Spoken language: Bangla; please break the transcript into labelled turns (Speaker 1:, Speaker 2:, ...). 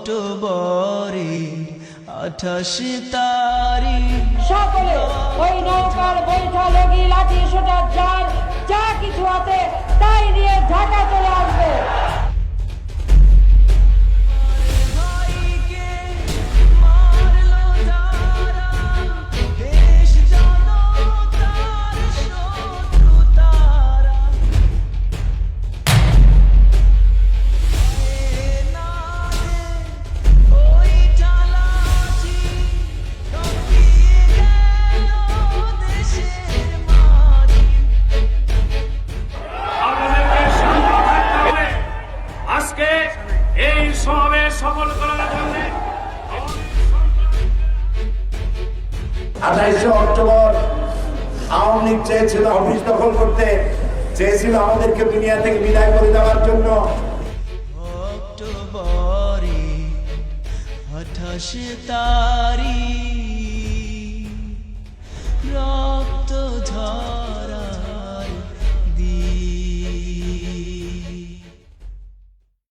Speaker 1: অক্টোবরে আঠাশ তারিখ।
Speaker 2: সকলে ওই নৌকার বৈঠা লগি লাঠি সোটা যার
Speaker 3: আজকে এই সমাবেশ সফল করার জন্য
Speaker 4: আঠাইশে অক্টোবর আওয়ামী লীগ চেয়েছিল অফিস দখল করতে চেয়েছিল আমাদেরকে দুনিয়া থেকে বিদায় করে দেওয়ার জন্য।
Speaker 1: অক্টোবরে আঠাশ তারিখ